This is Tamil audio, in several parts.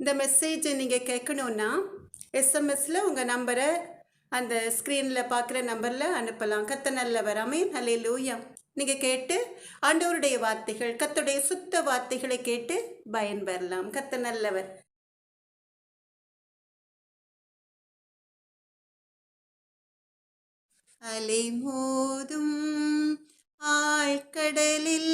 இந்த மெசேஜை நீங்கள் கேட்கணுன்னா எஸ்எம்எஸில் உங்கள் நம்பரை அந்த ஸ்க்ரீனில் பார்க்குற நம்பரில் அனுப்பலாம். கத்த நல்லவர். அமீன் ஹலே லூயா நீங்கள் கேட்டு ஆண்டவருடைய வார்த்தைகள் கத்துடைய சுத்த வார்த்தைகளை கேட்டு பயன்பெறலாம். கத்த நல்லவர். அலை மோதும் ஆழ்கடலில்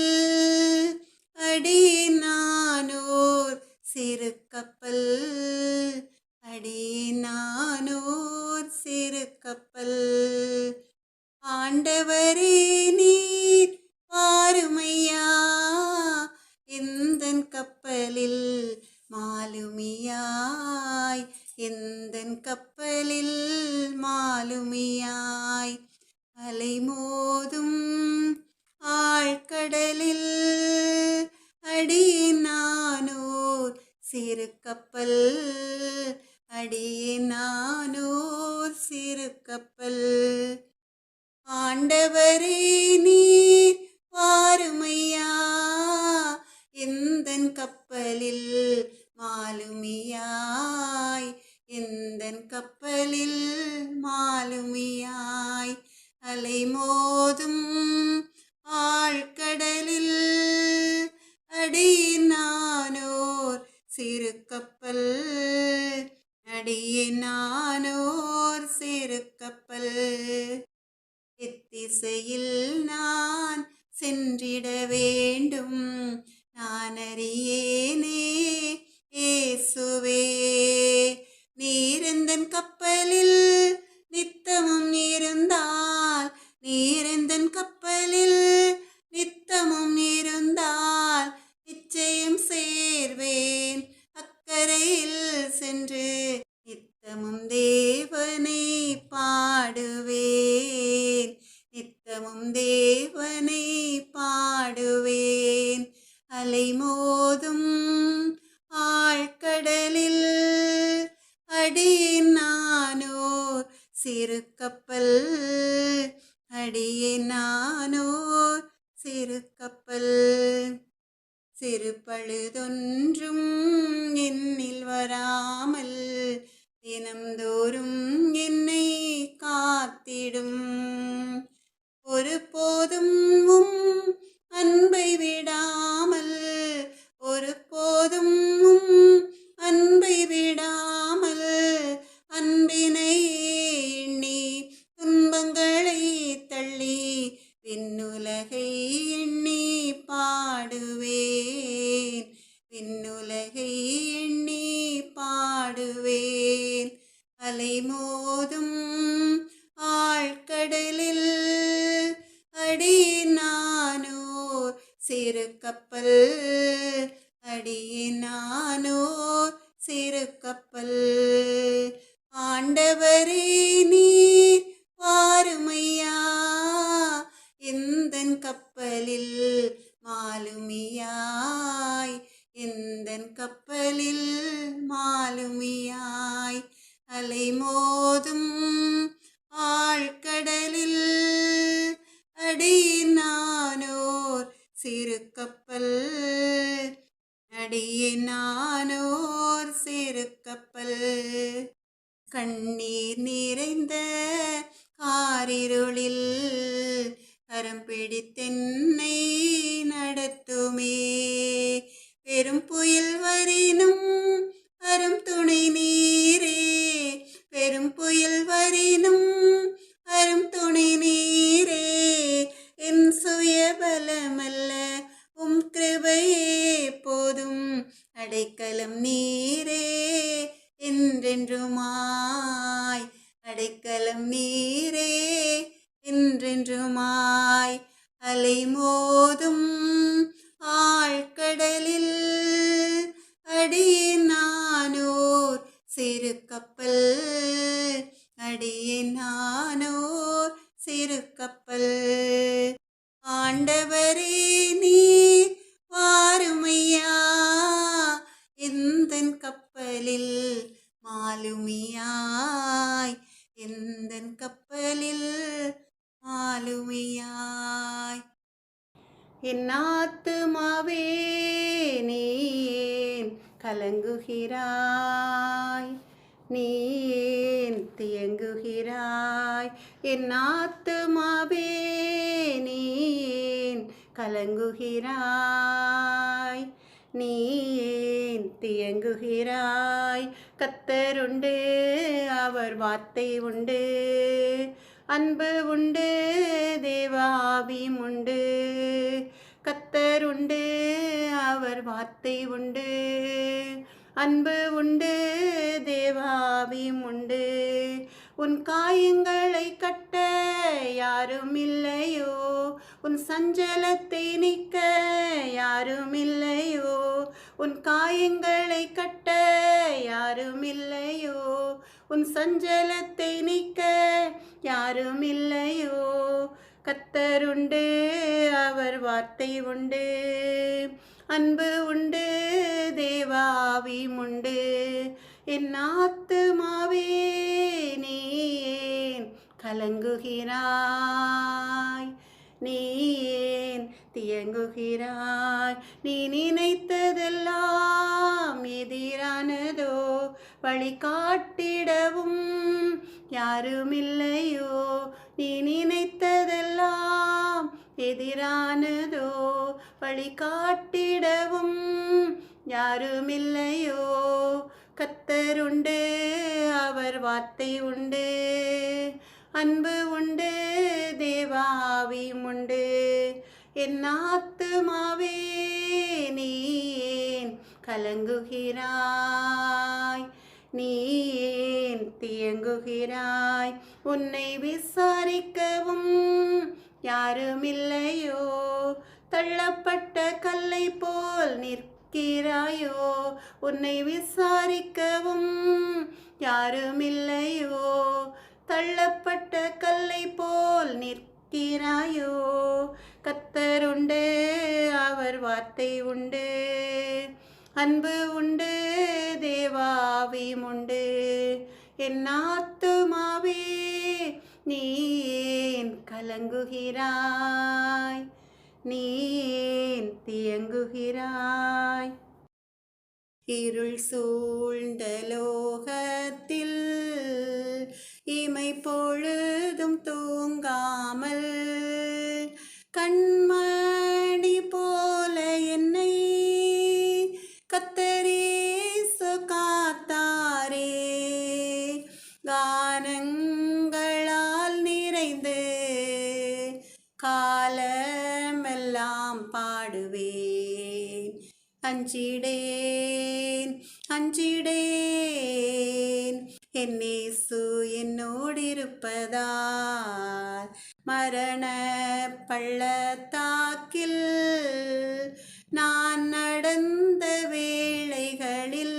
மாலுமியாய் அலை மோதும் ஆழ்கடலில். அடியினானோர் சிறு கப்பல் அடியினானோர் சிறு கப்பல் ஆண்டவரே நீர் வாருமையா எந்தன் கப்பலில் மாலுமியாய் எந்தன் கப்பலில் மாலுமியாய் அலை மோதும் ஆழ்கடலில் அடியினானோர் சிறு கப்பல் அடியினானோர் சிறு கப்பல். எத்திசையில் நான் சென்றிட வேண்டும் நான் அறியேனே. அலை மோதும் ஆழ்கடலில். அடியின் நானோர் சிறு கப்பல் அடியின் நானோர் சிறு கப்பல் சிறு பழுதொன் மோதும் ஆழ்கடலில் அடியே நானோர் சிறு கப்பல் அடியே நானோர் சிறு கப்பல். ஆண்டவரே நீர் வாருமையா எந்தன் கப்பலில் மாலுமியாய் எந்தன் கப்பலில் மாலுமியாய் பெரும் புயல் வரினும் அரும் துணை நீரே. பெரும் புயல் வரினும் அரும் துணை நீரே. என் சுய பலமல்ல உம் கிருபையே போதும் அடைக்கலம் நீரே. என்றென்றுமாய் அடைக்கலம் நீரே. என்றென்றுமாய் அலை மோதும் ஆழ்கடலில் அடியே நானோர் சிறு கப்பல். அடியே நானோர் சிறு கப்பல். ஆண்டவரே நீ வாருமையா எந்த கப்பலில் மாலுமியாய் எந்த கப்பலில் மாலுமியாய். என் ஆத்துமாவே கலங்குகிறாய். நீன் தியங்குகிறாய்? என் ஆத்துமாவே நீன் கலங்குகிறாய்? நீன் தியங்குகிறாய்? கத்தருண்டு அவர் வார்த்தை உண்டு. அன்பு உண்டு தேவாவியும் உண்டு. கத்தர் உண்டு அவர் வார்த்தை உண்டு அன்பு உண்டு தேவாவியும் உண்டு. உன் காயங்களை கட்ட யாரும் இல்லையோ உன் சஞ்சலத்தை நீக்க யாரும் இல்லையோ உன் காயங்களை கட்ட யாரும் இல்லையோ உன் சஞ்சலத்தை நீக்க யாரும் இல்லையோ கத்தருண்டு அவர் வார்த்தை உண்டு. அன்பு உண்டு தேவாவி உண்டு. என் ஆத்துமாவே நீ ஏன் கலங்குகிறாய்? நீ ஏன் தியங்குகிறாய்? நீ நினைத்ததெல்லாம் எதிரானதோ? வழிகாட்டிடவும் யாருமில்லையோ? நீ நினைத்ததெல்லாம் எதிரானதோ? வழிகாட்டிடவும் யாருமில்லையோ? கத்தருண்டு அவர் வார்த்தை உண்டு. அன்பு உண்டு தேவாவியும் உண்டு. என் ஆத்துமாவே நீன் கலங்குகிறாய்? நீன் தியங்குகிறாய். உன்னை விசாரிக்கவும் யாருமில்லையோ. தள்ளப்பட்ட கல்லை போல் நிற்கிறாயோ. உன்னை விசாரிக்கவும் யாருமில்லையோ. தள்ளப்பட்ட கல்லை போல் நிற்கிறாயோ. கத்தருண்டு அவர் வார்த்தை உண்டு. அன்பு உண்டு. தேவாவியும் உண்டு என் ஆத்துமாவே நீன் கலங்குகிறாய்? நீன் தியங்குகிறாய்? இருள் சூழ்ந்த அஞ்சிடேன் அஞ்சிடேன். என்னேசு என்னோடிருப்பதால் மரண பள்ளத்தாக்கில் நான் நடந்த வேளைகளில்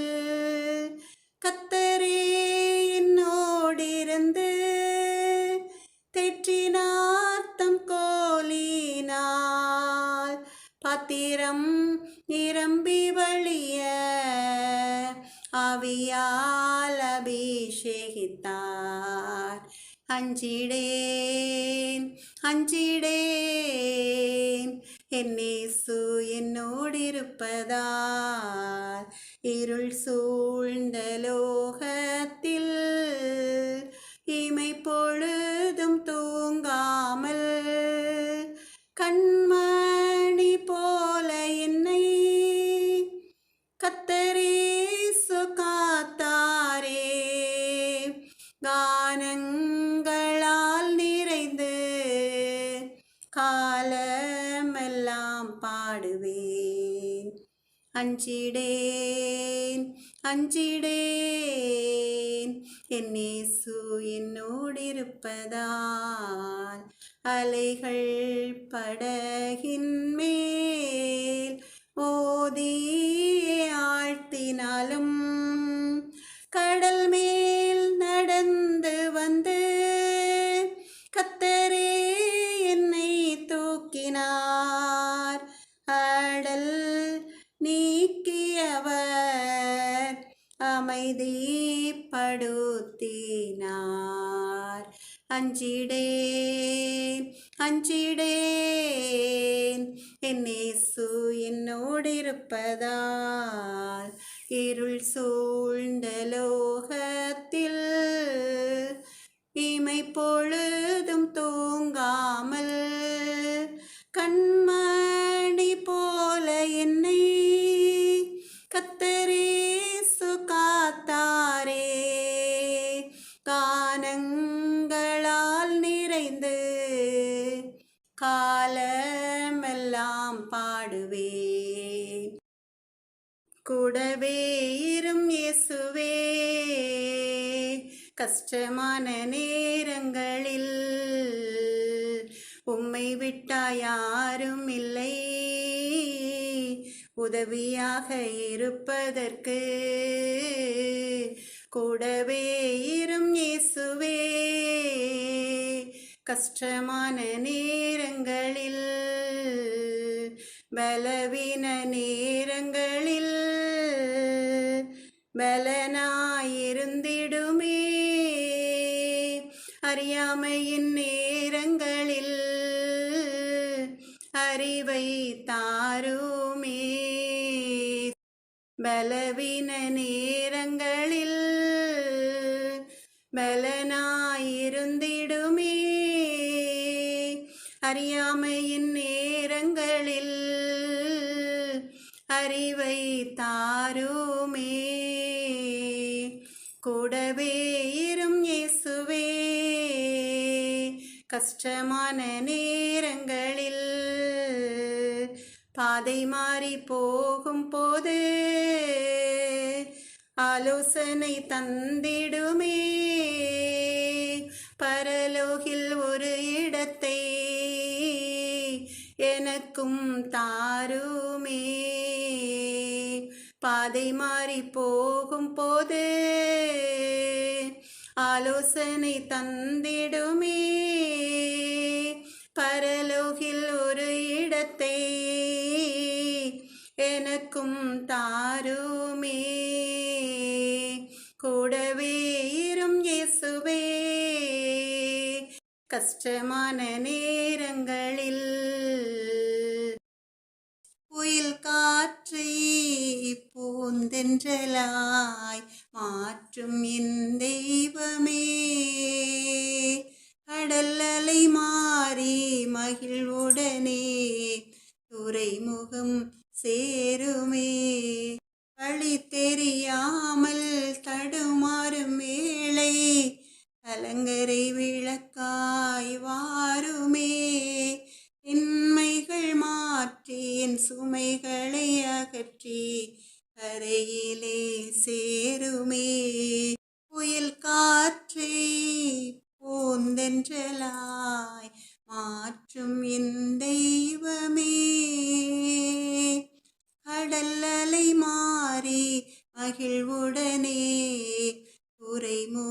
பத்திரம் நிரம்பி வழிய அவியால் அபிஷேகித்தார். அஞ்சிடேன் அஞ்சிடேன் என்னேசு என்னோடு இருப்பதால் இருள் சூழ்ந்த லோகத்தில் இமை பொழு அஞ்சிடேன் அஞ்சிடேன். என்னேசு என்னோடிருப்பதால் அலைகள் படகின் மேல் மோதி ஆழ்த்தினாலும் கடல் மேல் நடந்து வந்து கத்தரே என்னை தூக்கினார். அமைதிப்படுத்தினார். அஞ்சிடேன் அஞ்சிடேன் என்னேசு இயேசு என்னோடு இருப்பதால் இருள் சூழ்ந்த லோகத்தில் இமை பொழுதும் தூங்காமல் கஷ்டமான நேரங்களில் உம்மை விட்டா யாரும் இல்லை. உதவியாக இருப்பதற்கு கூடவே இரும் இயேசுவே. கஷ்டமான நேரங்களில் பலவீன நேரங்களில் பலனாயிருந்திடுமே. அறியாமையின் நேரங்களில் அறிவை தாருமே. பலவீன நேரங்களில் பலனாயிருந்திடுமே. அறியாமையின் நேரங்களில் அறிவை தாருமே. கூடவே கஷ்டமான நேரங்களில் பாதை மாறி போகும் போது ஆலோசனை தந்திடுமே. பரலோகில் ஒரு இடத்தை எனக்கும் தாருமே. பாதை மாறி போகும் போது ஆலோசனை தந்திடுமே. பரலோகில் ஒரு இடத்தை எனக்கும் தாருமே. கூடவே இரும் இயேசுவே. கஷ்டமான நேரங்களில் புயல் காற்றை பூந்தென்றலாய் மாற்றும் என்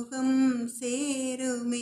സുഖം സേരുമേ